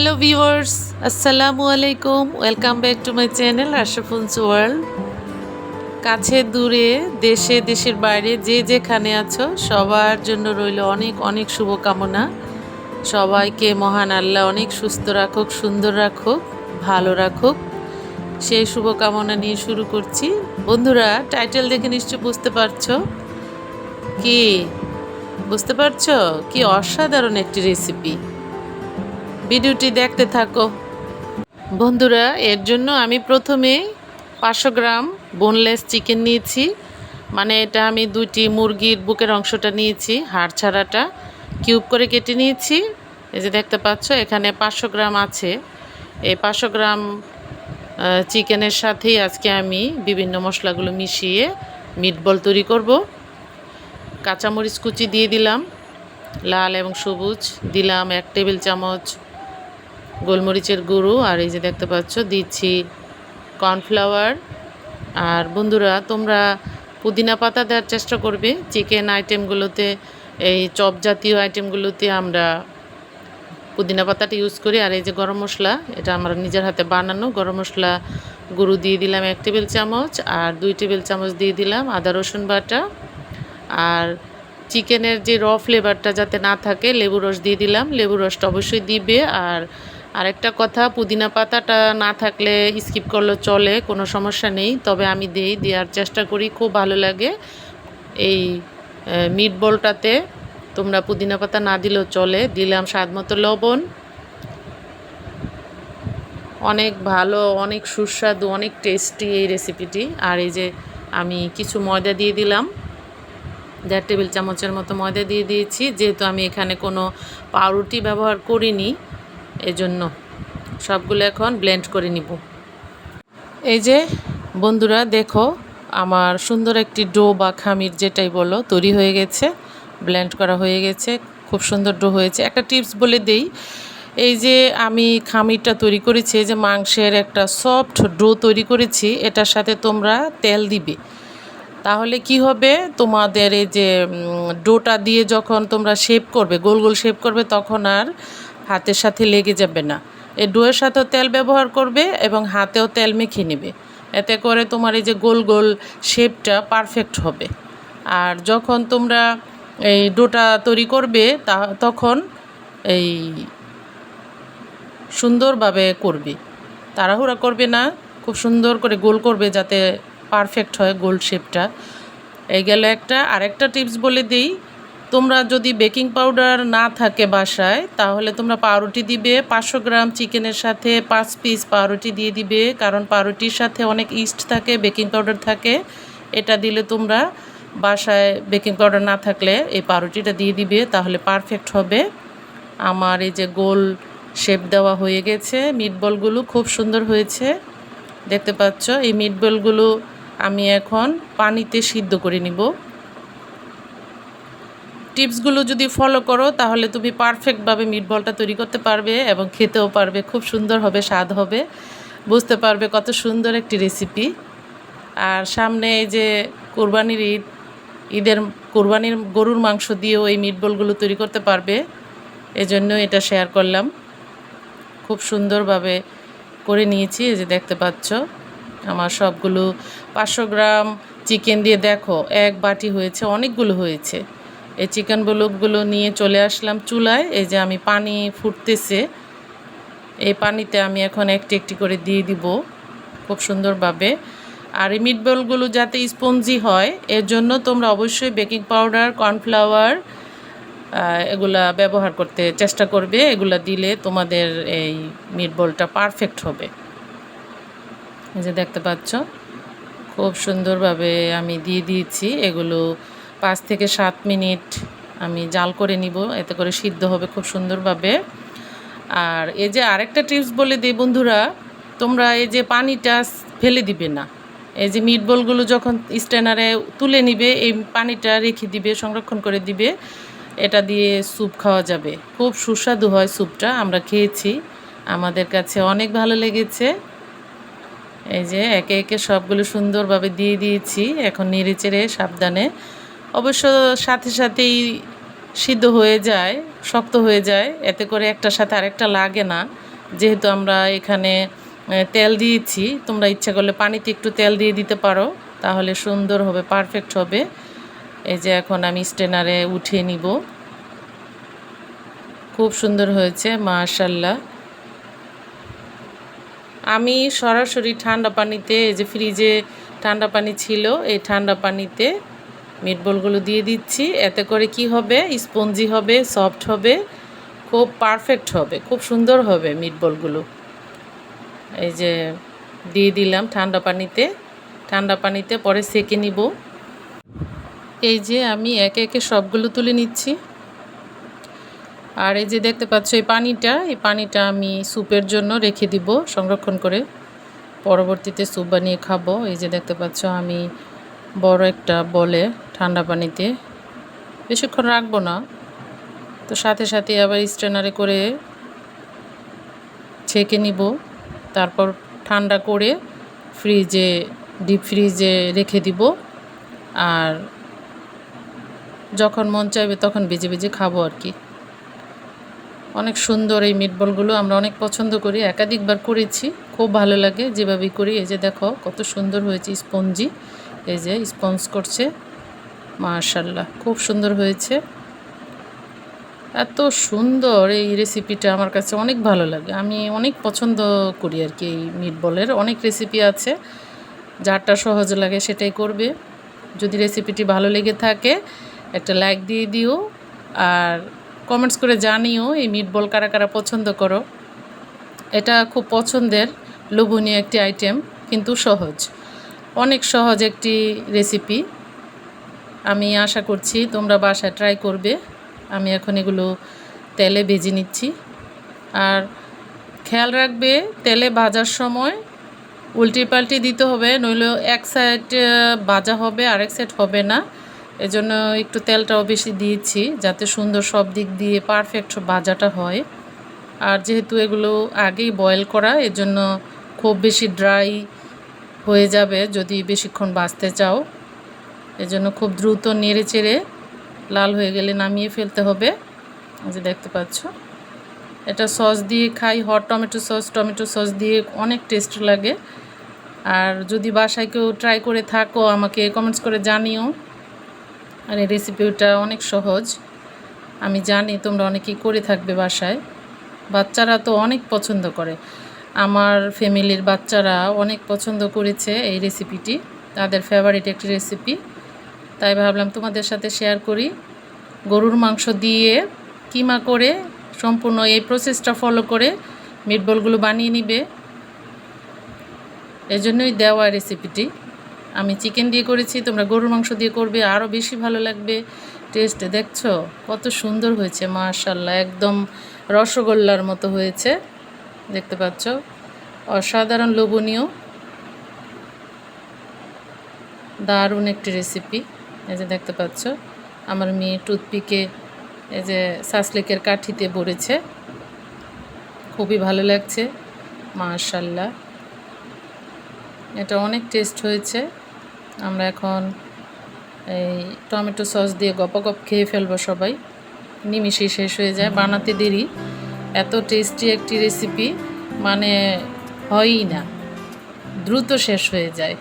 Hello viewers আসসালামু আলাইকুম welcome back to my channel Ashraful's world কাছে, দূরে, দেশে, দেশের বাইরে, যে যেখানে আছো, সবার জন্য রইল অনেক অনেক শুভকামনা। সবাইকে মহান আল্লাহ অনেক সুস্থ রাখুক, সুন্দর রাখুক, ভালো রাখুক। সেই শুভকামনা নিয়ে শুরু করছি। বন্ধুরা টাইটেল দেখে নিশ্চয় বুঝতে পারছ? কি? বুঝতে পারছ? কি অসাধারণ একটি রেসিপি ভিডিওটি দেখতে থাকো। বন্ধুরা, এর জন্য আমি প্রথমে পাঁচশো গ্রাম বোনলেস চিকেন নিয়েছি। মানে এটা আমি দুইটি মুরগির বুকের অংশটা নিয়েছি, হাড় ছাড়াটা কিউব করে কেটে নিয়েছি। এই যে দেখতে পাচ্ছ, এখানে পাঁচশো গ্রাম আছে। এই পাঁচশো গ্রাম চিকেনের সাথেই আজকে আমি বিভিন্ন মশলাগুলো মিশিয়ে মিটবল তৈরি করব। কাঁচামরিচ কুচি দিয়ে দিলাম, লাল এবং সবুজ। দিলাম এক টেবিল চামচ গোলমরিচের গুঁড়ো আর এই যে দেখতে পাচ্ছ, দিচ্ছি কর্নফ্লাওয়ার। আর বন্ধুরা, তোমরা পুদিনা পাতা দেওয়ার চেষ্টা করবে। চিকেন আইটেমগুলোতে এই চপ জাতীয় আইটেমগুলোতে আমরা পুদিনা পাতাটা ইউজ করি। আর এই যে গরম মশলা, এটা আমরা নিজের হাতে বানানো গরম মশলা গুঁড়ো দিয়ে দিলাম এক টেবিল চামচ আর দুই টেবিল চামচ দিয়ে দিলাম আদা, রসুন বাটা। আর চিকেনের যে র ফ্লেভারটা যাতে না থাকে, লেবু রস দিয়ে দিলাম। লেবু রসটা অবশ্যই দিবে। আর আরেকটা কথা, পুদিনা পাতাটা না থাকলে স্কিপ করলে চলে, কোনো সমস্যা নেই। তবে আমি দিই, দেওয়ার চেষ্টা করি, খুব ভালো লাগে। এই মিট বলটাতে তোমরা পুদিনা পাতা না দিলেও চলে। দিলাম স্বাদ মতো লবণ। অনেক ভালো, অনেক সুস্বাদু, অনেক টেস্টি এই রেসিপিটি আর এই যে আমি কিছু ময়দা দিয়ে দিলাম। দেড় টেবিল চামচের মতো ময়দা দিয়ে দিয়েছি। যেহেতু আমি এখানে কোনো পাউরুটি ব্যবহার করিনি এজন্য সবগুলো এখন ব্লেন্ড করে নিব। এই যে বন্ধুরা দেখো, আমার সুন্দর একটি ডো বা খামির যেটাই বলো, তৈরি হয়ে গেছে ব্লেন্ড করা হয়ে গেছে, খুব সুন্দর ডো হয়েছে। একটা টিপস বলে দেই, এই যে আমি খামিরটা তৈরি করেছি, এই যে মাংসের একটা সফট ডো তৈরি করেছি, এটার সাথে তোমরা তেল দিবে। তাহলে কি হবে? তোমাদের এই যে ডোটা দিয়ে যখন তোমরা শেপ করবে, গোল গোল শেপ করবে, তখন আর হাতের সাথে লেগে যাবে না। এই ডোয়ের সাথেও তেল ব্যবহার করবে এবং হাতেও তেল মেখে নেবে। এতে করে তোমার এই যে গোল গোল শেপটা পারফেক্ট হবে। আর যখন তোমরা এই ডোটা তৈরি করবে, তা তখন এই সুন্দরভাবে করবে। তাড়াহুড়া করবে না, খুব সুন্দর করে গোল করবে যাতে পারফেক্ট হয় গোল শেপটা। এই গেল একটা, আরেকটা টিপস বলে দিই। তোমরা যদি বেকিং পাউডার না থাকে বাসায়, তাহলে তোমরা পাউরুটি দিবে, পাঁচশো গ্রাম চিকেনের সাথে পাঁচ পিস পাউরুটি দিয়ে দিবে, কারণ পাউরুটির সাথে অনেক ইস্ট থাকে বেকিং পাউডার থাকে। এটা দিলে তোমরা বাসায় বেকিং পাউডার না থাকলে এই পাউরুটিটা দিয়ে দিবে, তাহলে পারফেক্ট হবে। আমার এই যে গোল শেপ দেওয়া হয়ে গেছে মিটবলগুলো খুব সুন্দর হয়েছে। দেখতে পাচ্ছ, এই মিটবলগুলো আমি এখন পানিতে সিদ্ধ করে নিব। টিপসগুলো যদি ফলো করো, তাহলে তুমি পারফেক্টভাবে মিটবলটা তৈরি করতে পারবে এবং খেতেও পারবে, খুব সুন্দর হবে, স্বাদ হবে। বুঝতে পারবে কত সুন্দর একটি রেসিপি আর সামনে এই যে কোরবানির ঈদ, ঈদের কোরবানির গরুর মাংস দিয়েও এই মিটবলগুলো তৈরি করতে পারবে, এজন্য এটা শেয়ার করলাম। খুব সুন্দরভাবে করে নিয়েছি, এই যে দেখতে পাচ্ছ। আমার সবগুলো পাঁচশো গ্রাম চিকেন দিয়ে দেখো, এক বাটি হয়েছে, অনেকগুলো হয়েছে। এই চিকেন ব্লকগুলো নিয়ে চলে আসলাম চুলায়। এই যে আমি পানি ফুটতেছে। এই পানিতে আমি এখন একটি একটি করে দিয়ে দিব খুব সুন্দরভাবে। আর এই মিটবলগুলো যাতে স্পঞ্জি হয়, এর জন্য তোমরা অবশ্যই বেকিং পাউডার কর্নফ্লাওয়ার এগুলা ব্যবহার করতে চেষ্টা করবে। এগুলা দিলে তোমাদের এই মিটবলটা পারফেক্ট হবে। যে দেখতে পাচ্ছ, খুব সুন্দরভাবে আমি দিয়ে দিয়েছি। এগুলো পাঁচ থেকে সাত মিনিট আমি জাল করে নিব, এতে করে সিদ্ধ হবে খুব সুন্দরভাবে। আর এই যে আরেকটা টিপস বলে দিই বন্ধুরা, তোমরা এই যে পানিটা ফেলে দিবে না। এই যে মিটবলগুলো যখন স্ট্যানারে তুলে নিবে, এই পানিটা রেখে দিবে, সংরক্ষণ করে দিবে, এটা দিয়ে স্যুপ খাওয়া যাবে। খুব সুস্বাদু হয় স্যুপটা আমরা খেয়েছি। আমাদের কাছে অনেক ভালো লেগেছে। এই যে একে একে সবগুলো সুন্দরভাবে দিয়ে দিয়েছি, এখন নেড়ে চেড়ে সাবধানে অবশ্য সাথে সাথেই সিদ্ধ হয়ে যায়, শক্ত হয়ে যায়। এতে করে একটার সাথে আরেকটা লাগে না। যেহেতু আমরা এখানে তেল দিয়েছি, তোমরা ইচ্ছা করলে পানিতে একটু তেল দিয়ে দিতে পারো, তাহলে সুন্দর হবে পারফেক্ট হবে। এই যে এখন আমি স্টেনারে উঠিয়ে নিব। খুব সুন্দর হয়েছে মাশাল্লাহ আমি সরাসরি ঠান্ডা পানিতে, এই যে ফ্রিজে ঠান্ডা পানি ছিল, এই ঠান্ডা পানিতে মিটবলগুলো দিয়ে দিচ্ছি। এতে করে কি হবে? স্পঞ্জি হবে, সফট হবে, খুব পারফেক্ট হবে, খুব সুন্দর হবে মিটবলগুলো। এই যে দিয়ে দিলাম ঠান্ডা পানিতে। ঠান্ডা পানিতে পরে সেকে নিব। এই যে আমি একে একে সবগুলো তুলে নিচ্ছি। আর এই যে দেখতে পাচ্ছ এই পানিটা এই পানিটা আমি স্যুপের জন্য রেখে দিব সংরক্ষণ করে। পরবর্তীতে স্যুপ বানিয়ে খাব। এই যে দেখতে পাচ্ছ আমি বড় একটা বলে ঠান্ডা পানিতে। বেশিক্ষণ রাখব না। তো সাথে সাথে আবার স্ট্রেনারে করে ছেঁকে নিব। তারপর ঠান্ডা করে ফ্রিজে, ডিপ ফ্রিজে রেখে দিব। আর যখন মন চাইবে তখন বেজে বেজে খাব আর কি। অনেক সুন্দর এই মিটবলগুলো আমরা অনেক পছন্দ করি। একাধিকবার করেছি। খুব ভালো লাগে যেভাবেই করি। এই যে দেখো, কত সুন্দর হয়েছে স্পঞ্জি। এই যে স্পঞ্জ করছে। মাশাল্লাহ খুব সুন্দর হয়েছে। এত সুন্দর এই রেসিপিটা আমার কাছে অনেক ভালো লাগে। আমি অনেক পছন্দ করি আর কি এই মিটবলের অনেক রেসিপি আছে। যারটা সহজ লাগে সেটাই করবে। যদি রেসিপিটি ভালো লেগে থাকে, একটা লাইক দিয়ে দিও। আর কমেন্টস করে জানিও এই মিটবল কারা কারা পছন্দ করো। এটা খুব পছন্দের, লোভনীয় একটি আইটেম কিন্তু সহজ। অনেক সহজ একটি রেসিপি আমি আশা করছি তোমরা বাসায় ট্রাই করবে। আমি এখন এগুলো তেলে ভেজে নিচ্ছি। আর খেয়াল রাখবে, তেলে ভাজার সময় উল্টি পাল্টি দিতে হবে, নইলে এক সাইড ভাজা হবে, আরেক সাইড হবে না। এজন্য একটু তেলটাও বেশি দিয়েছি, যাতে সুন্দর সব দিক দিয়ে পারফেক্ট ভাজাটা হয়। আর যেহেতু এগুলো আগেই বয়েল করা, এজন্য খুব বেশি ড্রাই হয়ে যাবে যদি বেশিক্ষণ বাঁচতে চাও। এজন্য খুব দ্রুত নেড়ে চেড়ে লাল হয়ে গেলে নামিয়ে ফেলতে হবে। যে দেখতে পাচ্ছ। এটা সস দিয়ে খাই hot tomato sauce tomato sauce দিয়ে অনেক টেস্ট লাগে। আর যদি বাসায় কেউ ট্রাই করে থাকো, আমাকে কমেন্টস করে জানিও। আর এই রেসিপিটা অনেক সহজ। আমি জানি তোমরা অনেকেই করে থাকবে বাসায়। বাচ্চারা তো অনেক পছন্দ করে। আমার ফ্যামিলির বাচ্চারা অনেক পছন্দ করেছে এই রেসিপিটি তাদের ফেভারিট একটি রেসিপি তাই ভাবলাম তোমাদের সাথে শেয়ার করি। গরুর মাংস দিয়ে কিমা করে সম্পূর্ণ এই প্রসেসটা ফলো করে মিটবলগুলো বানিয়ে নিবে। এজন্যই দেওয়া রেসিপিটি আমি চিকেন দিয়ে করেছি, তোমরা গরুর মাংস দিয়ে করবে আরও বেশি ভালো লাগবে। টেস্ট দেখছ? কত সুন্দর হয়েছে মাশাল্লাহ একদম রসগোল্লার মতো হয়েছে। দেখতে পাচ্ছ? অসাধারণ লোভনীয়। দারুণ একটি রেসিপি এই যে দেখতে পাচ্ছ, আমার মেয়ে টুথপিকে এই যে সাসলেকের কাঠিতে ভরেছে। খুবই ভালো লাগছে মাশাল্লাহ এটা অনেক টেস্ট হয়েছে। আমরা এখন এই টমেটো সস দিয়ে গপাগপ খেয়ে ফেলব সবাই। নিমিষেই শেষ হয়ে যায়, বানাতে দেরি। এত টেস্টি একটি রেসিপি মানে হয়ই না, দ্রুত শেষ হয়ে যায়।